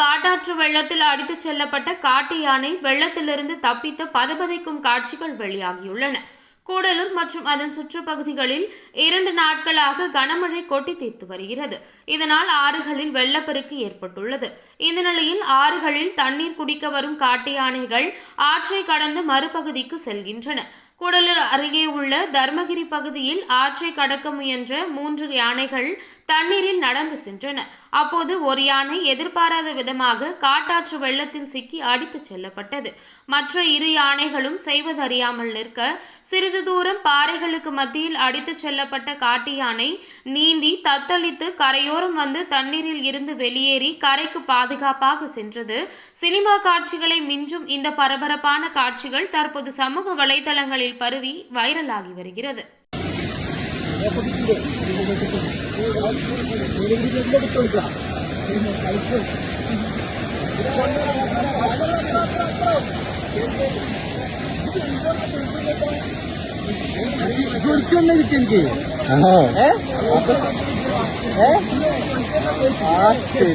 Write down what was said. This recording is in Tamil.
காட்டாற்று வெள்ளத்தில் அடித்துச் செல்லப்பட்ட காட்டு யானை வெள்ளத்திலிருந்து தப்பித்து பதபதைக்கும் காட்சிகள் வெளியாகியுள்ளன. கூடலூர் மற்றும் அதன் சுற்றுப்பகுதிகளில் இரண்டு நாட்களாக கனமழை கொட்டி தீர்த்து வருகிறது. இதனால் ஆறுகளில் வெள்ளப்பெருக்கு ஏற்பட்டுள்ளது. இந்த நிலையில் ஆறுகளில் தண்ணீர் குடிக்க வரும் காட்டு யானைகள் ஆற்றை கடந்து மறுபகுதிக்கு செல்கின்றன. கூடலூர் அருகே உள்ள தர்மகிரி பகுதியில் ஆற்றை கடக்க முயன்ற மூன்று யானைகள் தண்ணீரில் நடந்து சென்றன. அப்போது ஒரு யானை எதிர்பாராத விதமாக காட்டாற்று வெள்ளத்தில் சிக்கி அடித்துச் செல்லப்பட்டது. மற்ற இரு யானைகளும் செய்வதறியாமல் நிற்க சிறிது தூரம் பாறைகளுக்கு மத்தியில் அடித்துச் செல்லப்பட்ட காட்டு யானை நீந்தி தத்தளித்து கரையோரம் வந்து தண்ணீரில் இருந்து வெளியேறி கரைக்கு பாதுகாப்பாக சென்றது. சினிமா காட்சிகளை மிஞ்சும் இந்த பரபரப்பான காட்சிகள் தற்போது சமூக வலைதளங்களில் பரவி வைரலாகி வருகிறது കുളിച്ചൊന്ന് കിട്ടിയെനിക്ക് ഏ? ഏ? ആ ശരി